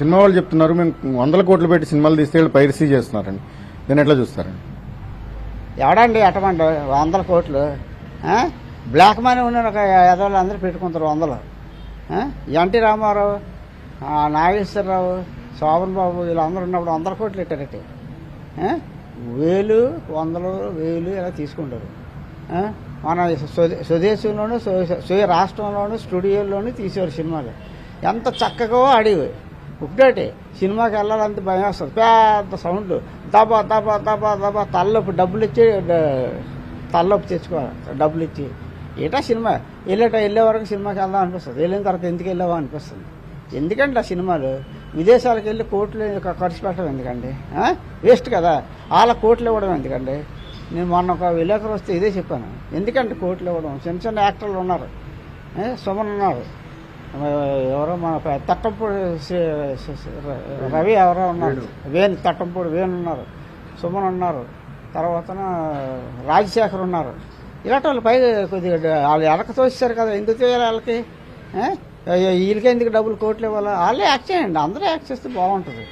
Cinema వాళ్ళు చెప్తున్నారు మేము వందల కోట్లు పెట్టి సినిమాలు తీస్తే వాళ్ళు పైరసీ చేస్తున్నారండి. దీన్ని ఎట్లా చూస్తారండి? ఎవడండి ఎట్టమండి వందల కోట్లు? బ్లాక్ మనీ ఉన్న ఒక ఎదవాళ్ళు అందరూ పెట్టుకుంటారు వందలు. ఎన్టీ రామారావు నాగేశ్వరరావు శోభన్ బాబు వీళ్ళందరూ ఉన్నప్పుడు వందల కోట్లు పెట్టారట వేలు వందలు వేలు ఇలా తీసుకుంటారు. మన స్వదేశంలోనూ స్వీయ రాష్ట్రంలోనూ స్వయ రాష్ట్రంలోను స్టూడియోల్లోనూ తీసేవారు సినిమాలు. ఎంత చక్కగా ఆడేవి. ఇప్పుడేటి సినిమాకి వెళ్ళాలంటే భయం వస్తుంది. పెద్ద సౌండ్. దబా దబా దబా దబా తల్లొప్పి డబ్బులు ఇచ్చి తల్లొప్పి తెచ్చుకోవాలి. డబ్బులు ఇచ్చి. ఏటా సినిమా? వెళ్ళేట వెళ్ళే వరకు సినిమాకి వెళ్దాం అనిపిస్తుంది. వెళ్ళిన తర్వాత ఎందుకు వెళ్ళావా అనిపిస్తుంది. ఎందుకండి ఆ సినిమాలు? విదేశాలకు వెళ్ళి కోట్లు ఖర్చు పెట్టడం ఎందుకండి? వేస్ట్ కదా. వాళ్ళ కోట్లు ఇవ్వడం ఎందుకండి? నేను మొన్న ఒక విలేకరు వస్తే ఇదే చెప్పాను. ఎందుకంటే కోట్లు ఇవ్వడం? చిన్న చిన్న యాక్టర్లు ఉన్నారు. సుమన్ ఉన్నారు. ఎవరో మన తట్టంపూడి రవి ఎవరో ఉన్నారు. వేణు. తట్టంపూడి వేణు ఉన్నారు. సుమన్ ఉన్నారు. తర్వాత రాజశేఖర్ ఉన్నారు. ఇలాంటి వాళ్ళు పై కొద్దిగా వాళ్ళు వెనక తోస్తారు కదా ఎందుకు చేయాలి వాళ్ళకి? వీళ్ళకి ఎందుకు డబ్బులు కోట్లు ఇవ్వాలి? వాళ్ళే యాక్ట్ చేయండి. అందరూ యాక్ట్ చేస్తే బాగుంటుంది?